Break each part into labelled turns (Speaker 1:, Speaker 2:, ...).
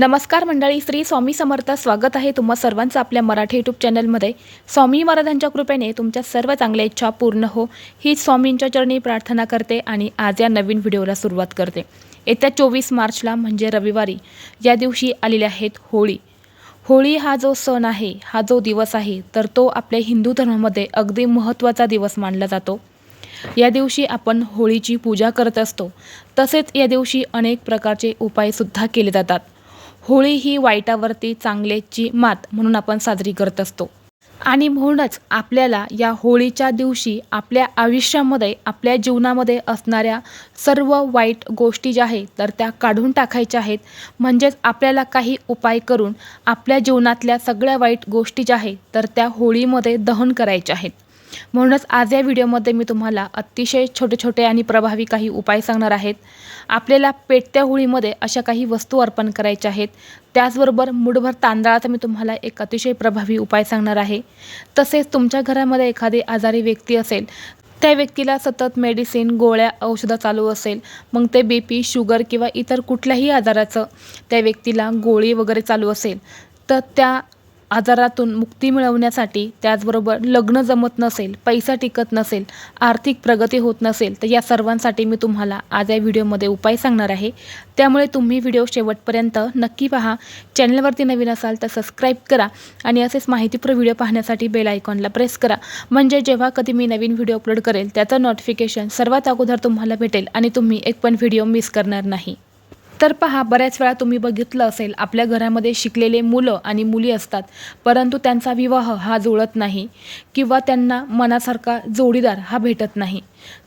Speaker 1: नमस्कार मंडळी श्री स्वामी समर्थ स्वागत आहे तुम्हा सर्वांचं आपल्या मराठी यूट्यूब चॅनलमध्ये स्वामी महाराजांच्या कृपेने तुमच्या सर्व चांगल्या इच्छा पूर्ण हो. ही स्वामींच्या चरणी प्रार्थना करते आणि आज या नवीन व्हिडिओला सुरुवात करते. येत्या चोवीस मार्चला म्हणजे रविवारी या दिवशी आलेले आहेत होळी. होळी हा जो सण आहे हा जो दिवस आहे तर तो आपल्या हिंदू धर्मामध्ये अगदी महत्त्वाचा दिवस मानला जातो. या दिवशी आपण होळीची पूजा करत असतो. तसेच या दिवशी अनेक प्रकारचे उपायसुद्धा केले जातात. होळी ही वाईटावरती चांगल्याची मात म्हणून आपण साजरी करत असतो. आणि म्हणूनच आपल्याला या होळीच्या दिवशी आपल्या आयुष्यामध्ये आपल्या जीवनामध्ये असणाऱ्या सर्व वाईट गोष्टी ज्या आहेत तर त्या काढून टाकायच्या आहेत. म्हणजेच आपल्याला काही उपाय करून आपल्या जीवनातल्या सगळ्या वाईट गोष्टी ज्या आहेत तर त्या होळीमध्ये दहन करायच्या आहेत. म्हणूनच आज या व्हिडिओमध्ये मी तुम्हाला अतिशय छोटे छोटे आणि प्रभावी काही उपाय सांगणार आहेत. आपल्याला पेटत्या होळीमध्ये अशा काही वस्तू अर्पण करायच्या आहेत. त्याचबरोबर मुठभर तांदळाचा मी तुम्हाला एक अतिशय प्रभावी उपाय सांगणार आहे. तसेच तुमच्या घरामध्ये एखादी आजारी व्यक्ती असेल त्या व्यक्तीला सतत मेडिसिन गोळ्या औषधं चालू असेल मग ते बी पी शुगर किंवा इतर कुठल्याही आजाराचं त्या व्यक्तीला गोळी वगैरे चालू असेल तर त्या आजारातून मुक्ती मिळवण्यासाठी त्याचबरोबर लग्न जमत नसेल पैसा टिकत नसेल आर्थिक प्रगती होत नसेल तर या सर्वांसाठी मी तुम्हाला आज या व्हिडिओमध्ये उपाय सांगणार आहे. त्यामुळे तुम्ही व्हिडिओ शेवटपर्यंत नक्की पहा. चॅनलवरती नवीन असाल तर सबस्क्राईब करा आणि असेच माहितीपूर्ण व्हिडिओ पाहण्यासाठी बेल आयकॉनला प्रेस करा. म्हणजे जेव्हा कधी मी नवीन व्हिडिओ अपलोड करेल त्याचं नोटिफिकेशन सर्वात अगोदर तुम्हाला भेटेल आणि तुम्ही एक पण व्हिडिओ मिस करणार नाही. तर पहा बऱ्याच वेळा तुम्ही बघितलं असेल आपल्या घरामध्ये शिकलेले मुलं आणि मुली असतात परंतु त्यांचा विवाह हा जुळत नाही किंवा त्यांना मनासारखा जोडीदार हा भेटत नाही.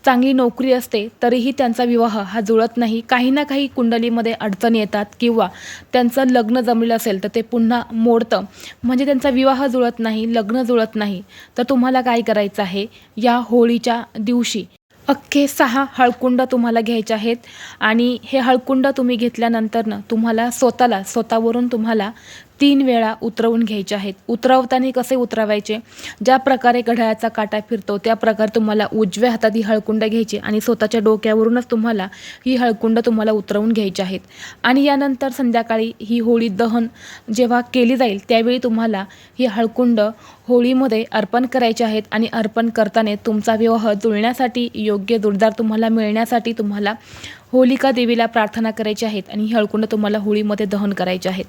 Speaker 1: चांगली नोकरी असते तरीही त्यांचा विवाह हा जुळत नाही. काही ना काही कुंडलीमध्ये अडचणी येतात किंवा त्यांचं लग्न जमलेलं असेल तर ते पुन्हा मोडतं. म्हणजे त्यांचा विवाह जुळत नाही लग्न जुळत नाही. तर तुम्हाला काय करायचं आहे? या होळीच्या दिवशी अख्खे सहा हळकुंड तुम्हाला घ्यायचे आहेत. आणि हे हळकुंड तुम्ही घेतल्यानंतरनं तुम्हाला स्वतःला स्वतःवरून तुम्हाला तीन वेळा उतरवून घ्यायचे आहेत. उतरवताना कसे उतरवायचे? ज्या प्रकारे घड्याळाचा काटा फिरतो त्या प्रकारे तुम्हाला उजव्या हातात ही हळकुंड घ्यायची आणि स्वतःच्या डोक्यावरूनच तुम्हाला ही हळकुंड तुम्हाला उतरवून घ्यायची आहेत. आणि यानंतर संध्याकाळी ही होळी दहन जेव्हा केली जाईल त्यावेळी तुम्हाला ही हळकुंड होळीमध्ये अर्पण करायचे आहेत आणि अर्पण करताना तुमचा विवाह जुळण्यासाठी योग्य जोडदार तुम्हाला मिळण्यासाठी तुम्हाला होलिका देवीला प्रार्थना करायची आहेत आणि ही हळकुंड तुम्हाला होळीमध्ये दहन करायचे आहेत.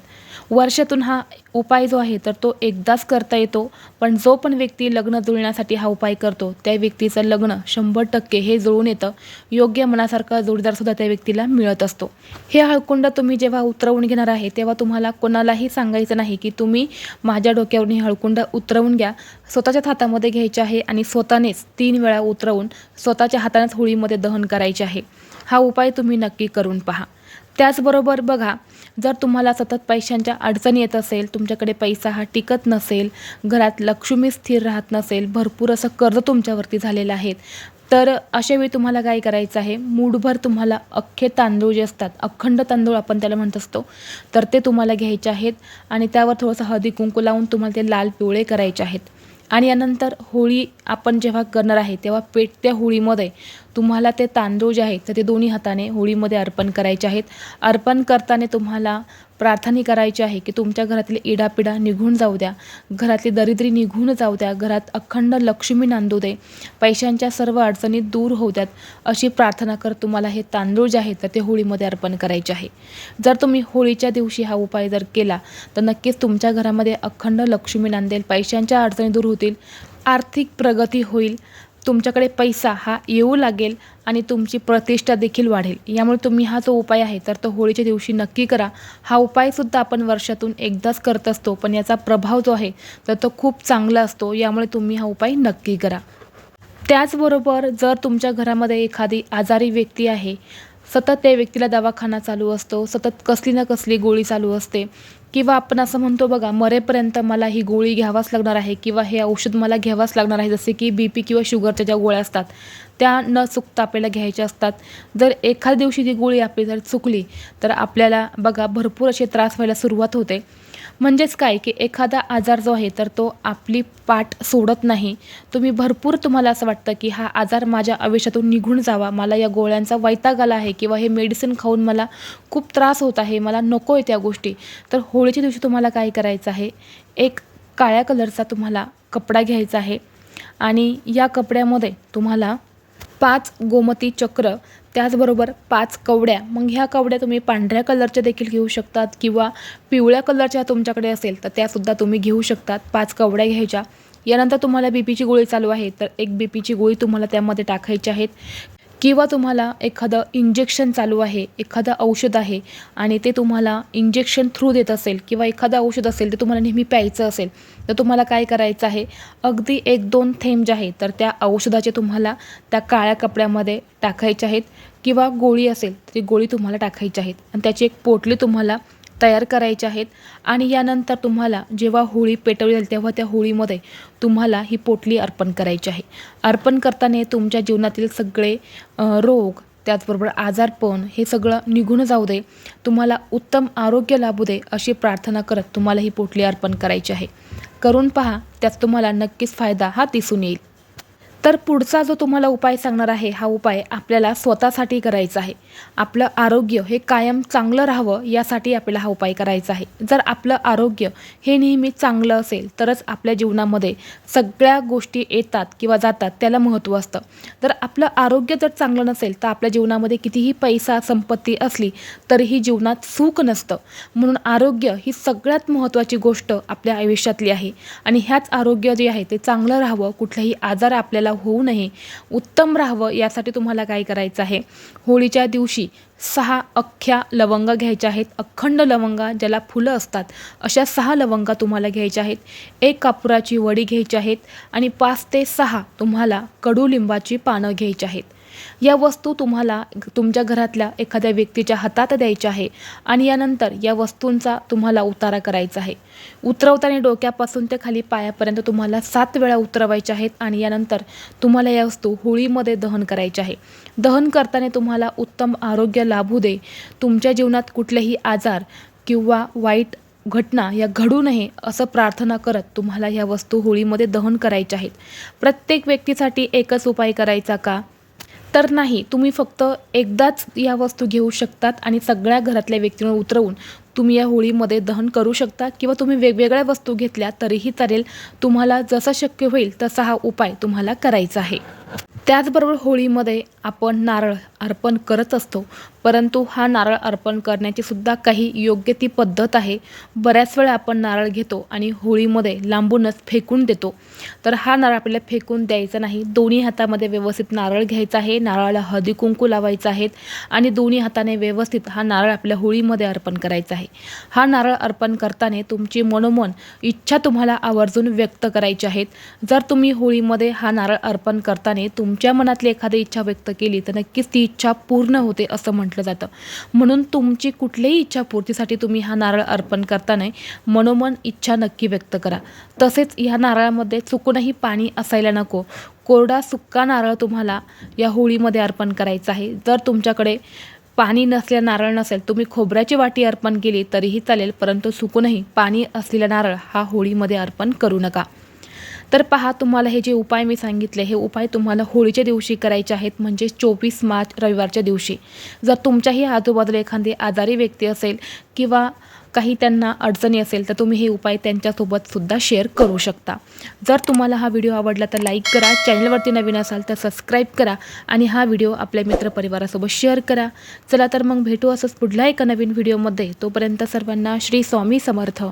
Speaker 1: वर्षातून हा उपाय जो आहे तर तो एकदाच करता येतो. पण जो पण व्यक्ती लग्न जुळण्यासाठी हा उपाय करतो त्या व्यक्तीचं लग्न शंभर टक्के हे जुळून येतं. योग्य मनासारखा जोडदारसुद्धा त्या व्यक्तीला मिळत असतो. हे हळकुंड तुम्ही जेव्हा उतरवून घेणार आहे तेव्हा तुम्हाला कोणालाही सांगायचं नाही की तुम्ही माझ्या डोक्यावरून हे हळकुंड उतरवून घ्या. स्वतःच्याच हातामध्ये घ्यायचे आहे आणि स्वतःनेच तीन वेळा उतरवून स्वतःच्या हातानेच होळीमध्ये दहन करायचे आहे. हा उपाय तुम्ही नक्की करून पहा. त्याचबरोबर बघा जर तुम्हाला सतत पैशांच्या अडचणी येत असेल तुमच्याकडे पैसा हा टिकत नसेल घरात लक्ष्मी स्थिर राहत नसेल भरपूर असं कर्ज तुमच्यावरती झालेलं आहे तर अशावेळी तुम्हाला काय करायचं आहे? मूडभर तुम्हाला अख्खे तांदूळ जे असतात अखंड तांदूळ आपण त्याला म्हणत असतो तर ते तुम्हाला घ्यायचे आहेत आणि त्यावर थोडंसं हळदी कुंकू लावून तुम्हाला ते लाल पिवळे करायचे आहेत. आणि यानंतर होळी आपण जेव्हा करणार आहे तेव्हा पेटत्या होळीमध्ये तुम्हाला ते तांदूळ जे आहेत तर ते दोन्ही हाताने होळीमध्ये अर्पण करायचे आहेत. अर्पण करताना तुम्हाला प्रार्थना करायची आहे की तुमच्या घरातील इडापिडा निघून जाऊ द्या घरातली दरिद्री निघून जाऊ द्या घरात अखंड लक्ष्मी नांदू दे पैशांच्या सर्व अडचणी दूर होऊ द्यात अशी प्रार्थना कर तुम्हाला हे तांदूळ जे आहेत तर ते होळीमध्ये अर्पण करायचे आहे. जर तुम्ही होळीच्या दिवशी हा उपाय जर केला तर नक्कीच तुमच्या घरामध्ये अखंड लक्ष्मी नांदेल पैशांच्या अडचणी दूर होतील आर्थिक प्रगती होईल तुमच्याकडे पैसा हा येऊ लागेल आणि तुमची प्रतिष्ठा देखील वाढेल. यामुळे तुम्ही हा जो उपाय आहे तर तो होळीच्या दिवशी नक्की करा. हा उपायसुद्धा आपण वर्षातून एकदाच करत असतो पण याचा प्रभाव जो आहे तर तो खूप चांगला असतो. यामुळे तुम्ही हा उपाय नक्की करा. त्याचबरोबर जर तुमच्या घरामध्ये एखादी आजारी व्यक्ती आहे सतत त्या व्यक्तीला दवाखाना चालू असतो सतत कसली ना कसली गोळी चालू असते. किंवा आपण असं म्हणतो बघा मरेपर्यंत मला ही गोळी घ्यावाच लागणार आहे किंवा हे औषध मला घ्यावाच लागणार आहे जसे की बी पी किंवा शुगरच्या ज्या गोळ्या असतात त्या न चुकता आपल्याला घ्यायच्या असतात. जर एखाद्या दिवशी ती गोळी आपली जर चुकली तर आपल्याला बघा भरपूर असे त्रास व्हायला सुरुवात होते. म्हणजेच काय की एखादा आजार जो आहे तर तो आपली पाठ सोडत नाही. तुम्ही भरपूर तुम्हाला असं वाटतं की हा आजार माझ्या आयुष्यातून निघून जावा. मला या गोळ्यांचा वैताग आला आहे किंवा हे मेडिसिन खाऊन मला खूप त्रास होत आहे मला नको आहे त्या गोष्टी. तर होळीच्या दिवशी तुम्हाला काय करायचं आहे? एक काळ्या कलरचा तुम्हाला कपडा घ्यायचा आहे आणि या कपड्यामध्ये तुम्हाला पाच गोमती चक्र त्याचबरोबर पाच कवड्या. मग ह्या कवड्या तुम्ही पांढऱ्या कलरच्या देखील घेऊ शकतात किंवा पिवळ्या कलरच्या तुमच्याकडे असेल तर त्यासुद्धा तुम्ही घेऊ शकतात. पाच कवड्या घ्यायच्या. यानंतर तुम्हाला बी पीची गोळी चालू आहे तर एक बी पीची गोळी तुम्हाला त्यामध्ये टाकायची आहेत. किंवा तुम्हाला एखादं इंजेक्शन चालू आहे एखादं औषध आहे आणि ते तुम्हाला इंजेक्शन थ्रू देत असेल किंवा एखादं औषध असेल ते तुम्हाला नेहमी प्यायचं असेल तर तुम्हाला काय करायचं आहे? अगदी एक दोन थेंब जे आहे तर त्या औषधाचे तुम्हाला त्या काळ्या कपड्यामध्ये टाकायचे आहेत किंवा गोळी असेल ती गोळी तुम्हाला टाकायची आहेत. आणि त्याची एक पोटली तुम्हाला तयार करायचे आहेत. आणि यानंतर तुम्हाला जेव्हा होळी पेटवली जाईल तेव्हा त्या होळीमध्ये तुम्हाला ही पोटली अर्पण करायची आहे. अर्पण करताना तुमच्या जीवनातील सगळे रोग त्याचबरोबर आजारपण हे सगळं निघून जाऊ दे. तुम्हाला उत्तम आरोग्य लाभू दे अशी प्रार्थना करत तुम्हाला ही पोटली अर्पण करायची आहे. करून पहा त्यात तुम्हाला नक्कीच फायदा हा दिसून येईल. तर पुढचा जो तुम्हाला उपाय सांगणार आहे हा उपाय आपल्याला स्वतःसाठी करायचा आहे. आपलं आरोग्य हे कायम चांगलं राहावं यासाठी आपल्याला हा उपाय करायचा आहे. जर आपलं आरोग्य हे नेहमी चांगलं असेल तरच आपल्या जीवनामध्ये सगळ्या गोष्टी येतात किंवा जातात त्याला महत्त्व असतं. जर आपलं आरोग्य जर चांगलं नसेल तर आपल्या जीवनामध्ये कितीही पैसा संपत्ती असली तरीही जीवनात सुख नसतं. म्हणून आरोग्य ही सगळ्यात महत्त्वाची गोष्ट आपल्या आयुष्यातली आहे. आणि ह्याच आरोग्य जे आहे ते चांगलं राहावं कुठलाही आजार आपल्याला होऊ नये. उत्तम राहावं यासाठी तुम्हाला काय करायचं आहे? होळीच्या दिवशी सहा अख्ख्या लवंगा घ्यायच्या आहेत. अखंड लवंगा ज्याला फुलं असतात. अशा सहा लवंगा तुम्हाला घ्यायच्या आहेत. एक कापुराची वडी घ्यायची आहेत आणि पाच ते सहा तुम्हाला कडुलिंबाची पानं घ्यायची आहेत. या वस्तू तुम्हाला तुमच्या घरातल्या एखाद्या व्यक्तीच्या हातात द्यायच्या आहे आणि यानंतर या वस्तूंचा तुम्हाला उतारा करायचा आहे. उतरवताना डोक्यापासून ते खाली पायापर्यंत तुम्हाला सात वेळा उतरवायच्या आहेत आणि यानंतर तुम्हाला या वस्तू होळीमध्ये दहन करायच्या आहे. दहन करताना तुम्हाला उत्तम आरोग्य लाभू दे. तुमच्या जीवनात कुठलेही आजार किंवा वाईट घटना या घडू नये असं प्रार्थना करत तुम्हाला ह्या वस्तू होळीमध्ये दहन करायच्या आहेत. प्रत्येक व्यक्तीसाठी एकच उपाय करायचा का? तर नाही तुम्ही फक्त एकदाच या वस्तू घेऊ शकतात आणि सगळ्या घरातल्या व्यक्तींवर उतरवून तुम्ही या होळीमध्ये दहन करू शकता किंवा तुम्ही वेगवेगळ्या वस्तू घेतल्या तरीही चालेल. तुम्हाला जसं शक्य होईल तसा हा उपाय तुम्हाला करायचा आहे. त्याचबरोबर होळीमध्ये आपण नारळ अर्पण करत असतो. परंतु हा नारळ अर्पण करण्याची सुद्धा काही योग्य ती पद्धत आहे. बऱ्याच वेळा आपण नारळ घेतो आणि होळीमध्ये लांबूनच फेकून देतो. तर हा नारळ आपल्याला फेकून द्यायचा नाही. दोन्ही हातामध्ये व्यवस्थित नारळ घ्यायचा आहे. नारळाला हळदी कुंकू लावायचा आहेत आणि दोन्ही हाताने व्यवस्थित हा नारळ आपल्या होळीमध्ये अर्पण करायचा आहे. हा नारळ अर्पण करताना तुमची मनोमन इच्छा तुम्हाला आवर्जून व्यक्त करायची आहेत. जर तुम्ही होळीमध्ये हा नारळ अर्पण करताना तुमच्या मनातली एखादी इच्छा व्यक्त केली तर नक्कीच ती इच्छा पूर्ण होते असं म्हटलं जातं. म्हणून तुमची कुठलीही इच्छा पूर्तीसाठी तुम्ही हा नारळ अर्पण करताना मनोमन इच्छा नक्की व्यक्त करा. तसेच ह्या नारळामध्ये चुकूनही पाणी असायला नको. कोरडा सुक्का नारळ तुम्हाला या होळीमध्ये अर्पण करायचा आहे. जर तुमच्याकडे पाणी नसल्या नारळ नसेल तुम्ही खोबऱ्याची वाटी अर्पण केली तरीही चालेल परंतु चुकूनही पाणी असलेला नारळ हा होळीमध्ये अर्पण करू नका. तर पहा तुम्हाला हे जे उपाय मी सांगितले हे उपाय तुम्हाला होळीच्या दिवशी करायचे आहेत म्हणजे चोवीस मार्च रविवारच्या दिवशी. जर तुमच्याही आजूबाजूला एखादी आजारी व्यक्ती असेल किंवा काही त्यांना अडचणी असेल तर तुम्ही हे उपाय त्यांच्यासोबत सुद्धा शेअर करू शकता. जर तुम्हाला हा व्हिडिओ आवडला तर लाईक करा. चॅनलवरती नवीन असाल तर सबस्क्राईब करा आणि हा व्हिडिओ आपल्या मित्रपरिवारासोबत शेअर करा. चला तर मग भेटू असंच पुढल्या एका नवीन व्हिडिओमध्ये तोपर्यंत सर्वांना श्री स्वामी समर्थ.